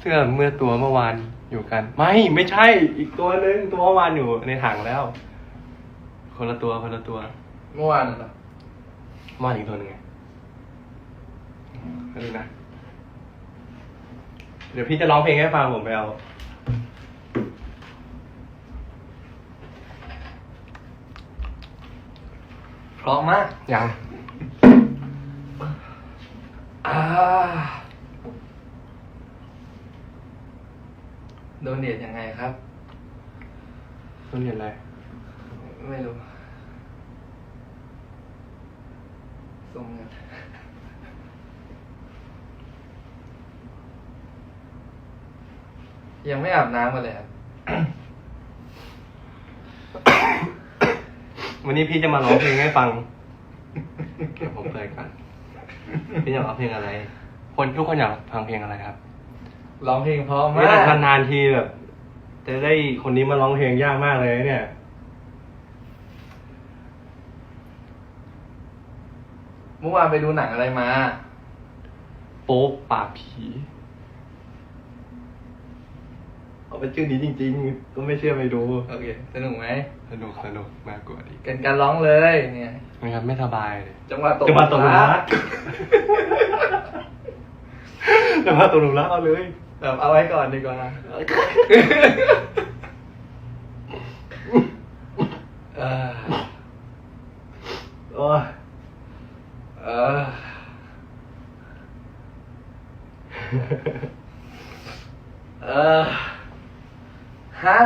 เสื้อเมื่อตัวเมื่อวานอยู่กัน ไม่ไม่ใช่ อีกตัวหนึงตัวเมื่อวานอยู่ในถังแล้ว คนละตัวคนละตัวเมื่อวานเหรอเมื่อวานอีกตัวหนึ่งไงก็ดูนะเดี๋ยวพี่จะร้องเพลงให้ฟังผมไปเอาเพราะมากยังอ่า โดเนทยังไงครับ ต้องเรียนอะไร ไม่รู้ส่งเงินยังไม่อาบน้ำกันเลยครับ วันนี้พี่จะมาร้องเพลงให้ฟัง เดี๋ยวผมเปิดก่อนพี่อยากร้องเพลงอะไร คนทุกคนอยากฟังเพลงอะไรครับ ร้องเพลงเพราะไม่มากนานๆทีแบบจะได้คนนี้มาร้องเพลงยากมากเลยเนี่ย เมื่อวานไปดูหนังอะไรมา โป๊ปปราบผีเอาเป็นชื่อนี้จริง ๆ ก็ไม่เชื่อไปดูโอเค สนุกไหมสนุกสนุกมากกว่าดีกันการร้องเลยเนี่ยไม่ครับไม่สบายเลยจังหวะตกจะมาตกหลุมรัรักจะมาตกหลุมรักเอาเลย แบบเอาไว้ก่อนดีกว่า เออโอ้ยเออเออฮะ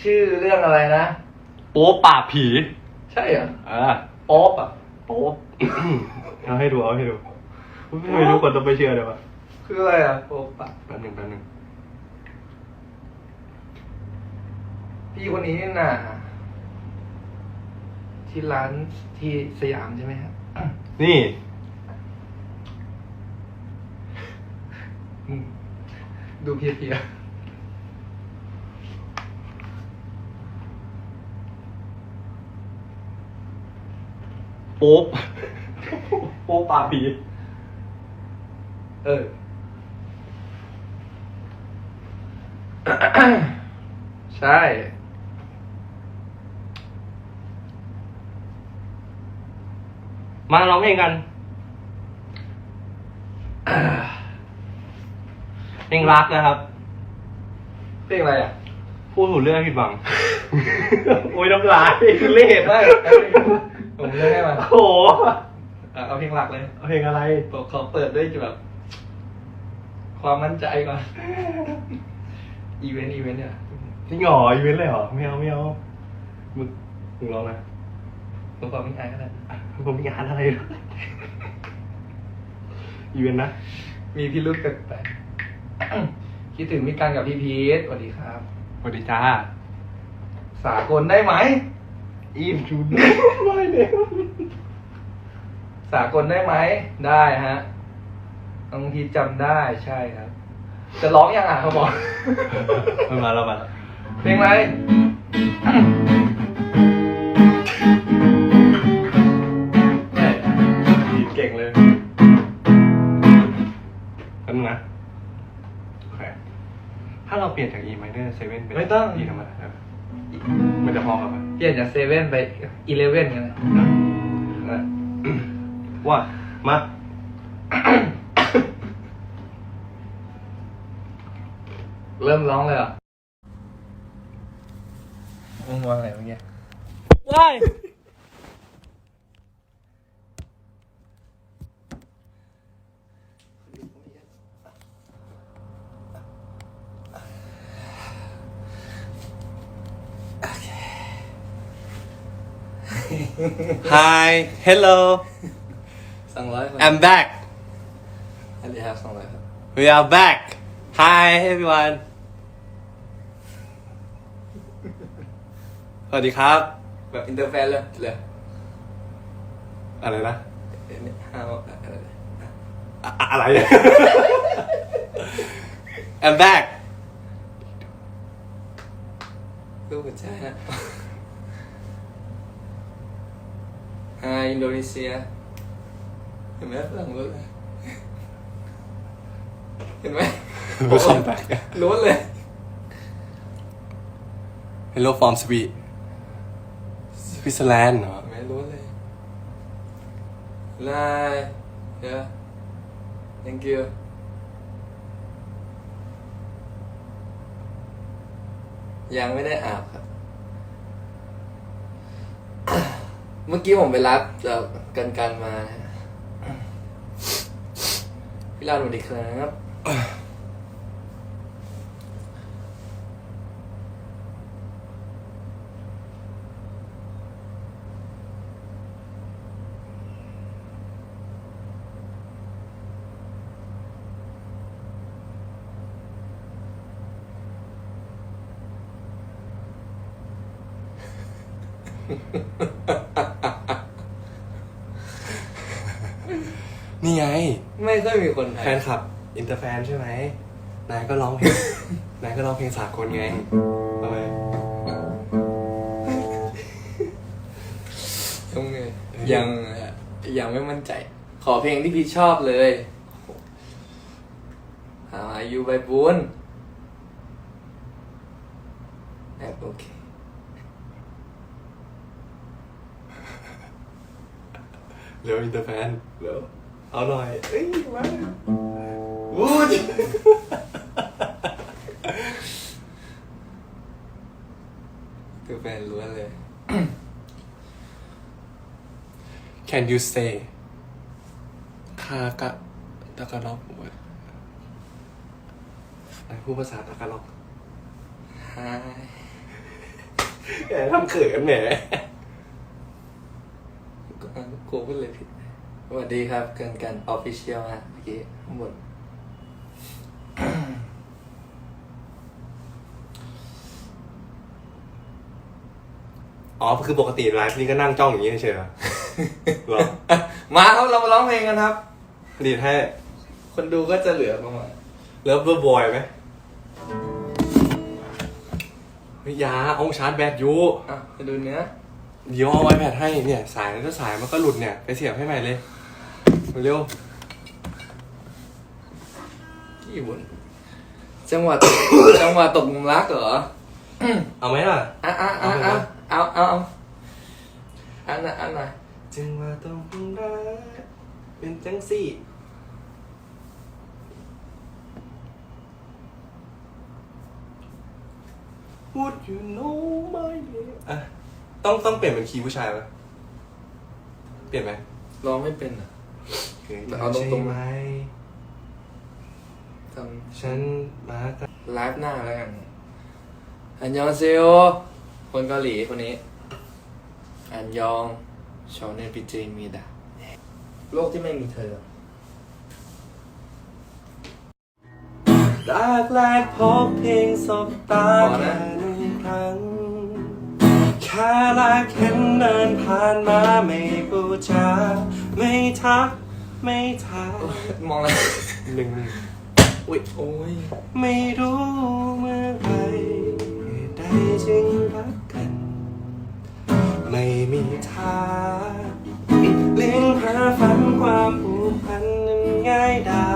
ชื่อเรื่องอะไรนะ โป๊ปปราบผีใช่เหรออ่าโป๊ปอะ โป๊ป เอาให้ดูเอาให้ดูไม่รู้คนต้องไปเชื่อเลยวะ คืออะไรอะโป๊ปอะแป๊บหนึงแป๊บหนึงพี่คนนี้นี่น่ะ ที่ร้านที่สยามใช่ไหมครับนี่อืมดูเพลียโป๊ปโป๊ปปราบผีๆเออ ใช่ มาร้องเพลงกัน เพลงรักนะครับ เพลงอะไรอะ พูดถูกเรื่องผิดหวัง โอ้ยน้ำลายเล่ห์ไม่มากผมเลือกให้มันโอ้โหอะเอาเพลงหลักเลย เพลงอะไรผมขอเปิดด้วยแบบ ความมั่นใจก่อน อีเวนต์อีเวนต์เนี่ยจริงเหรออีเวนต์เลยเหรอไม่เอาไม่เอามึงมึงร้องนะผมความไม่อายก็ได้ผมมีงานอะไรอีเวนต์นะมีพี่รุ่นแปลกๆคิดถึงพี่กันกับพี่พีทสวัสดีครับ สวัสดีจ้าสากลได้ไหม อีฟชุนไม่เด็กสากลได้ไหม ได้ฮะน้องพีทจำได้ใช่ครับ จะร้องยังอะเขาบอกมันมาแล้วมาแล้วเพลงอะไรเนี่ยดีดเก่งเลยอันนึงนะโอเคถ้าเราเปลี่ยนจาก E minor 7เป็น ไม่ต้อง E ธรรมดาได้ไหมมันจะพอกับมันเปลี่ยนจากเซเว่นไปอีเลเว่นกันเลยนะว่า มา เริ่มร้องเลยเหรอมึงวางอะไรเมื่อกี้ว้าย Hi hello สองร้อยคน I'm back อันนี้ครับสองร้อยครับ we are back Hi everyone สวัสดีครับ แบบอินเตอร์แฟนเลยเลยอะไรนะเดี๋ยวนี้ห้าวอะไรอะอะไร I'm back รูปหัวใจฮะไฮอินโดนีเซียเห็นไหมฝรั่งรู้เลยเห็นไหมไม่คอมแบ็กรู้เลย Hello from Sweet Switzerland เหรอไม่รู้เลยไลเดี๋ยว thank you ยังไม่ได้อาบครับ เมื่อกี้ผมไปรับจากกันกันมานะพี่ลาสวัสดีครับ นี่ไง ไม่ค่อยมีคนไทแฟยนคลับ อินเตอร์แฟนใช่ไหม นายก็ร้องเพลง นายก็ร้องเพลงสากลไงทำไมยังไงยังยังไม่มั่นใจ ขอเพลงที่พี่ชอบเลยหาอายุใบบุญแอบโอเค เร็วอินเตอร์แฟนเดี๋ยวเอาหน่อยเอ้ยมาวูดคือแฟนล้วนเลย Can you say คากะตะกะล็อกไหนพูดภาษาตะกะล็อก Hi แหมทำเขินแหม ก็กลัวพูดเลยผิดสวัสดีครับเกินกันออฟฟิเชียลฮะเมื่อกี้ข้างบนอ๋อ คือปกติไลฟ์นี่ก็นั่งจ้องอย่างนี้เฉยๆเหรอเหรอมาครับเรามาร้องเพลงกันครับดีดให้ คนดูก็จะเหลือประมาณเลิฟเวอร์บอยไหมเฮ้ยอยาเอาชาร์จแบตอยู่อะไปดูเนื้อเดี๋ ยวเอาไอแพดให้เนี่ย สายถ้าสายมันก็หลุดเนี่ย ไปเสียบให้ใหม่เลย เร็วกี่บนจังหวะตกจังหวะตกหมุมรักเหรอเอาไหมล่ะ อะอะอะอะเอาเอาเอาอันน่ะอันน่ะจึงว่าต้องรักเป็นจังสี่ Would you know my name อะ ต้องต้องเปลี่ยนเป็นคีย์ผู้ชายปะเปลี่ยนไหมร้องไม่เป็นอะเอาตรงๆ ใช่ไหมทฉันมากันำไลฟ์หน้าแล้วกันอันยองเซโอคนเกาหลีคนนี้ อันยองชาวเนปิเจมีดาโลกที่ไม่มีเธอ รักแรกพบเพียงสบตาพอนะ แค่หนึ่งครั้ง แค่รักเห็นเดินผ่านมาไม่พูดจาไม่ทัก ไม่ทายมองอะไรหนึ่งหนึ่งอุ้ยโอ้ยไม่รู้เมื่อไหรเหตุใดจึงรักกัน ไม่มีทางเลี้ยงหาฝันความผูกพันนั้นง่ายได้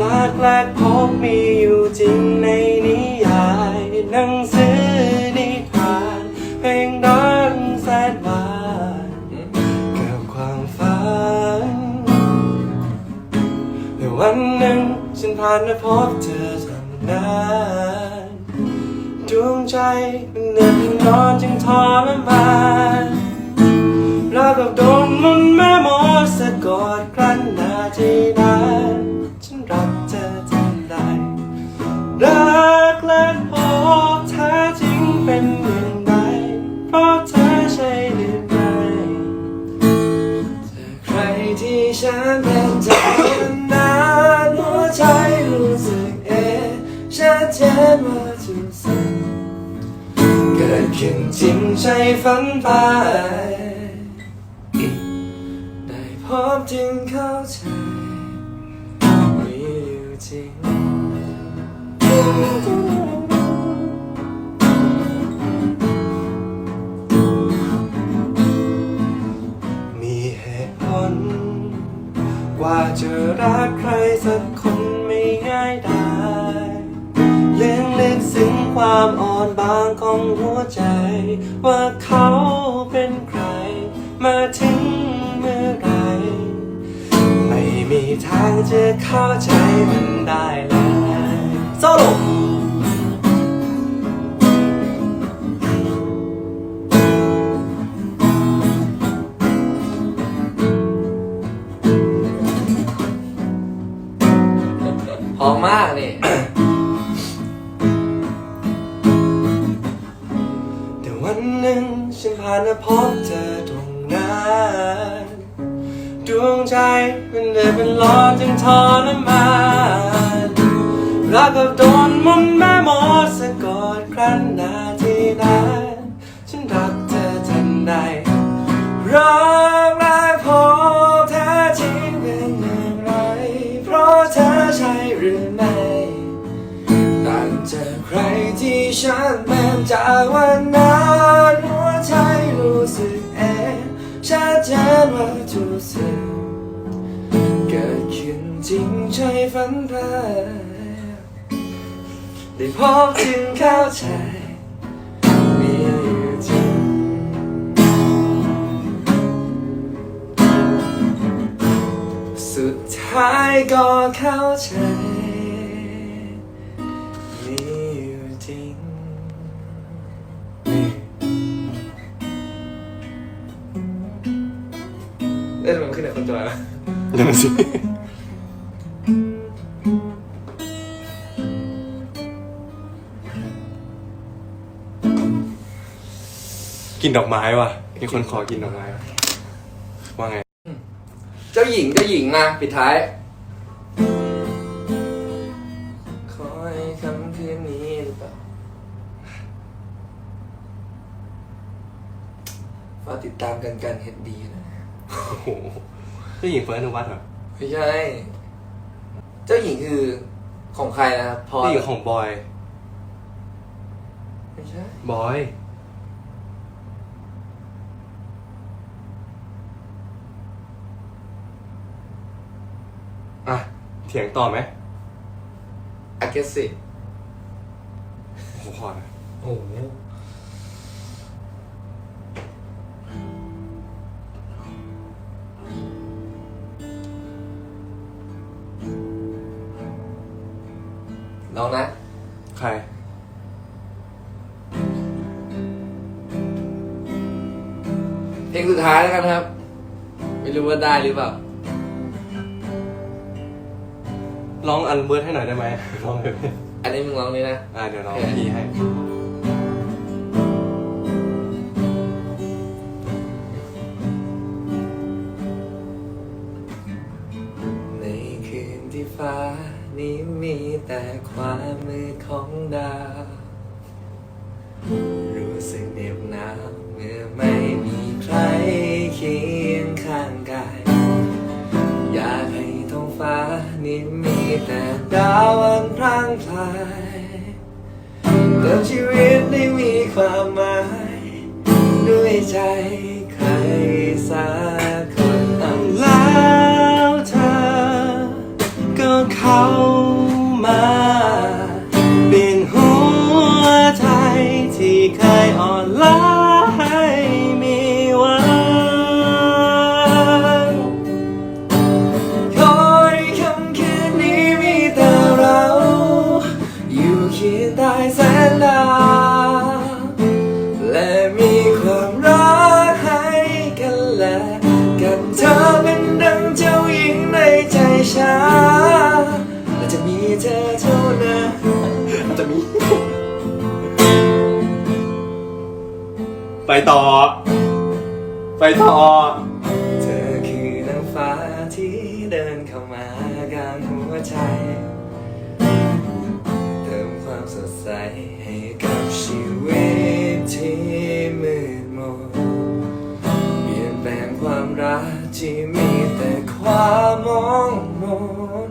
รักแรกพบมีอยู่จริงในนิยายหนังสือนิทาน เพลงดังแสนหวานกับความฝันแต่วันหนึ่งฉันผ่านมาพบเธอทำนานดวงใจมันเหน็บนอนจึงทรมานเราวกับโดนมันแม่หมอสะกดครั้นนาทีนั้น ฉันเป็นใจมันนานหัวใจรู้สึกเอะชัดเจนว่าทุกสิ่งเกิดขึ้นจริงใช่ฝันไปได้พบจึงเข้าใจ อ่อนบางของหัวใจ ว่าเขาเป็นใคร มาถึงเมื่อไร ไม่มีทางจะเข้าใจมันได้แล้ว ฉันผ่านพบเธอตรงนั้นดวงใจมันเลยเป็นร้อนจึงทรมานรักกับโดนมุนแม่หมดสะกดครั้นนาทีนั้นฉันรักเธอทันใดรักแรกพบแท้จริงเป็นอย่างไร เพราะเธอใช่หรือไม่ต่างจากใครที่ฉันเป็นจาวัน ใช่ฝันไปได้พบจึงเข้าใจมีอยู่จริงสุดท้ายก็เข้าใจมีอยู่จริงเล่นมันขึ้นในคนจอยวะนั่นนะสิ กินดอกไม้ว่ะ มีคนขอกินดอกไม้ว่ะว่าไง เจ้าหญิงเจ้าหญิงมาปิดท้ายขอให้คำคืนนี้หรือเปล่าฝากติดตามกันกันเห็นดีนะ โอ้โหเจ้าหญิงเฟิร์สอนุวัฒน์เหรอไม่ใช่ เจ้าหญิงคือของใครนะครับพอเจ้าหญิงของบอย ไม่ใช่ บอย อะ เถียงต่อไหมอ g เกสิโอ้โหขอนะโอ้โหลองนะ ใคร เพลงสุดท้ายแล้วกันครับ ไม่รู้ว่าได้หรือเปล่า ร้องอันเบิร์ดให้หน่อยได้ไหมร้องเลยอันนี้มึงร้องนี่นะ อ่าเดี๋ยวน้องโอเคพี่ให้ ในคืนที่ฟ้านี้มีแต่ความมืดของดาว ชีวิตได้มีความหมายด้วยใจ ไปต่อเธอคือนางฟ้าที่เดินเข้ามากลางหัวใจ เติมความสดใสให้กับชีวิตที่มืดมนเปลี่ยนแปลงความรักที่มีแต่ความมองมน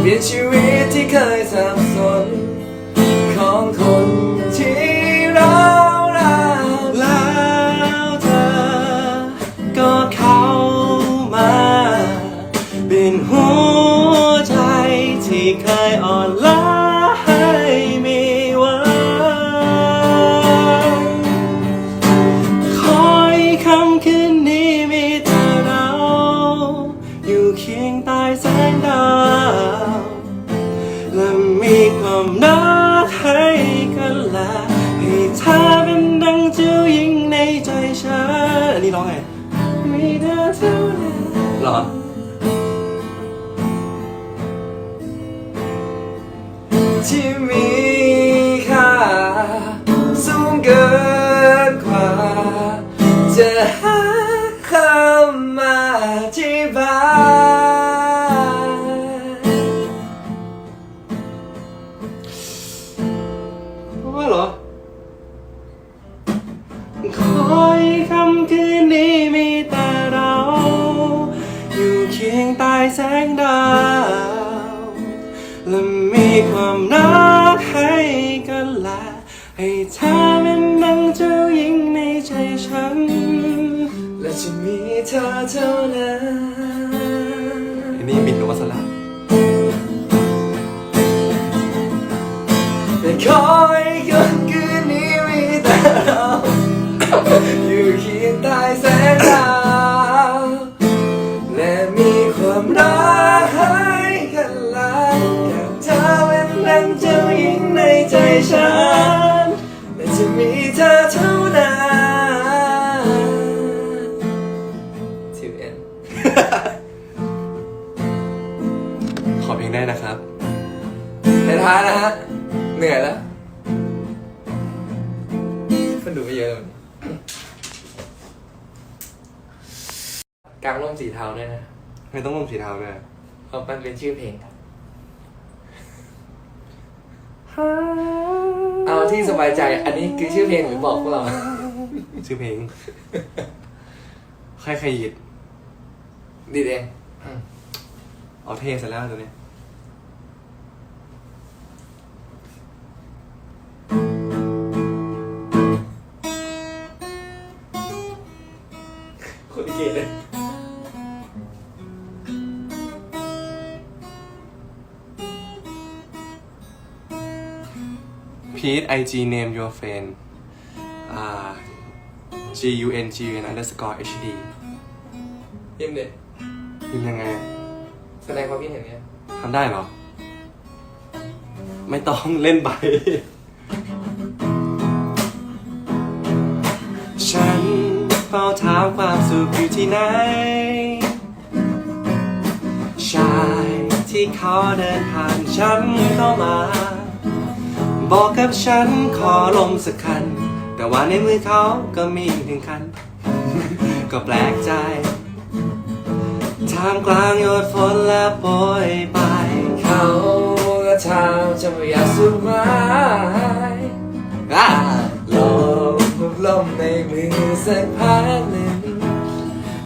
เปลี่ยนชีวิตที่เคยส ที่มีค่าสูงเกิน อันนี้บินกับวัสละแต่คอ ท้ายนะฮะ เหนื่อยแล้วคนดูไม่เยอะเลยกลางร่มสีเทาด้วยนะไม่ต้องลงสีเทาด้วยเพราะมันเป็นชื่อเพลงครับเอาที่สบายใจ อันนี้คือชื่อเพลงหรือบอกพวกเรา ชื่อเพลงใครใครหยิดดีเองอืมเอาเท่ซะแล้วตัวนี้คน พีท IG name your friend อ่า G U N G U N underscore H D เยี่ยมเลยพิมพ์ยังไงแสดงความคิดเห็นเนี่ยทำได้เหรอ ไม่ต้องเล่นไป ฉันเฝ้าถามความสุขอยู่ที่ไหน ชายที่เขาเดินผ่านฉันเข้ามา บอกกับฉันขอลมสักคัน แต่ว่าในมือเขาก็มีหนึ่งคัน ก็แปลกใจท่ามกลางหยดฝนและโปรยไปเขาก็ทำจะไม่อยากสุดหมายอ่าลมลุกลมในมือสักพักหนึ่ง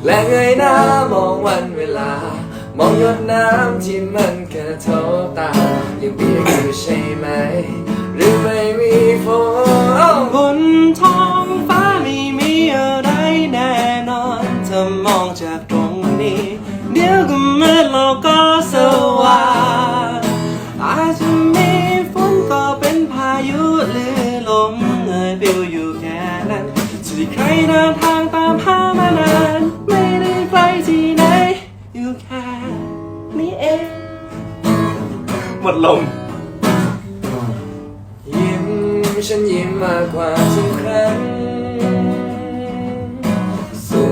และเงยหน้ามองวันเวลา มองหยดน้ำที่มันกระทบตายังเปียกอยู่ใช่ไหม หรือไม่มีฝนบนท้องฟ้าไม่มีอะไรแน่นอนถ้ามองจากตรงนี้ เดี๋ยวก็มืดแล้วก็สว่างอาจจะมีฝนก็เป็นพายุหรือลมเงยปิวอยู่แค่นั้นส่วนที่ใครเดินทางตามหามานานไม่ได้ไกลที่ไหนอยู่แค่นี้เองหมดลม ฉันยิ้มมากกว่าทุกครั้งสุ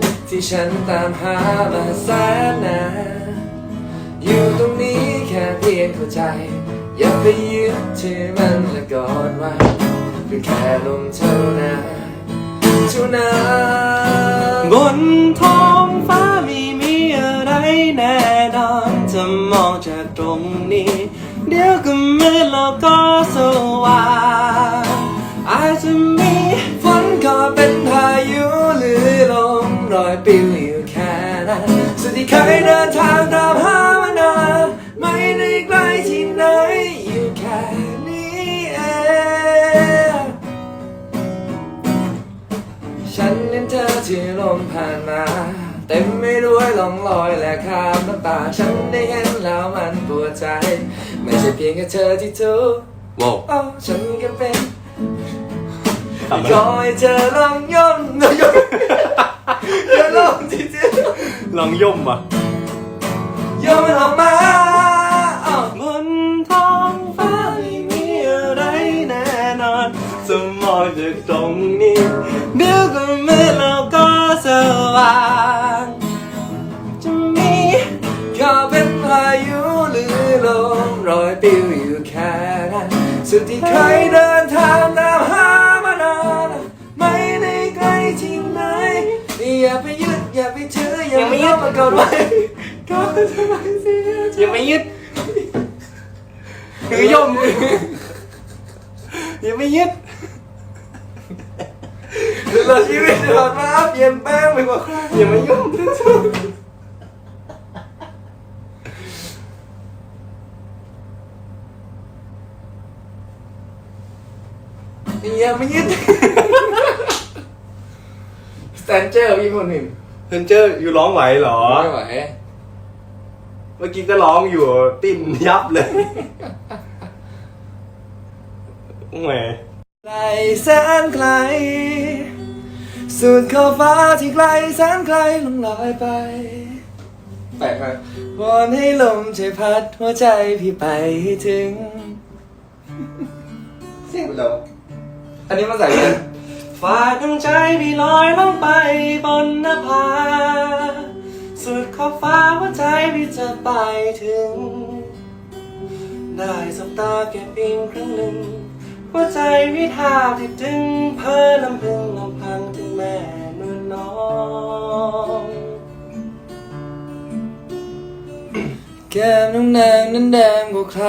ขที่ฉันตามหามาแสนนานอยู่ตรงนี้แค่เพียงเข้าใจ อย่าไปยึดถือมันและกอดไว้เป็นแค่ลมเท่านั้นเท่านั้นบนท้องฟ้าม่มีอะไรแน่นอนจะมองจากตรงนี้ เดี๋ยวก็มืดแล้วก็สว่างอาจจะมีฝนก็เป็นพายุหรือลมรอยปิวอยู่แค่นั้นสุดที่เคยเดินทางตามหามานานไม่ได้ไกลที่ไหนอยู่แค่นี้เองฉันเห็นเธอที่ลมผ่านมาเต็มไม่ด้วยหลงลอยและคาบน้ำตา ฉันได้เห็นแล้วมันปวดใจ ใช่เพียงแค่เธอที่ทุกข์ว้าวอ้าวฉันก็เป็นทำไมขอให้เธอลองย่นลองย่นอย่าลองจริงลองย่มอะๆย่นมันออกมา สุดที่เคยเดินทางตามหามานานไม่ได้ไกลที่ไหนอย่าไปยึดอย่าไปเชื่ออย่าไปยึดมันก่อนไว้ก็จะไม่เสียใจอย่าไม่ยึดคือย่มอย่าไม่ยึดตลอดชีวิตตลอดมาอัพเย็นแป้งไปกว่าใครอย่ามายุ่ง อย่ามายึดสแตนเจอร์พี่คนหนึ่งเพนเจอร์อยู่ร้องไหวเหรอ ไม่ไหวเมื่อกี้ก็ร้องอยู่ติ้นยับเลยแหมไกลแสนไกล สุดขอบฟ้าที่ไกลแสนไกลลงลอยไป แปลกไหมวอนให้ลมช่วยพัดหัวใจพี่ไปให้ถึง เสียงเรา อันนี้มาใส่กันฝากดวงใจพี่ลอยลงไปบนหน้าผาสุดขอบฟ้าหัวใจพี่จะไปถึง ได้สบตาแค่เพียงครั้งหนึ่งหัวใจพี่ทาบที่ดึงเพ้อลำพึงลำพังถึงแม่นวลน้องแก้มน้ำแดงนั้นแดงกว่าใคร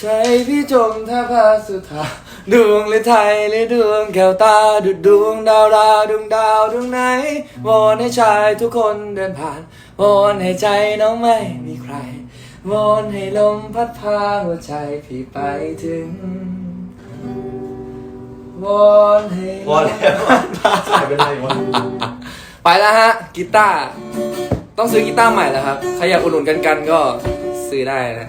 ใจพี่จมท่าพาสุธา ดวงหรือไทยหรือดวงแก้วตาดุดดวงดาวราดวงดาวดวงไหนวอนให้ชายทุกคนเดินผ่านวอนให้ใจน้องไม่มีใครวอนให้ลมพัดพาหัวใจพี่ไปถึงวอนให้ลมพอแล้วใส่เป็นไรวะไปแล้วฮะกีตาร์ต้องซื้อกีตาร์ใหม่แล้วครับ ใครอยากอุดหนุนกันกันก็ซื้อได้นะ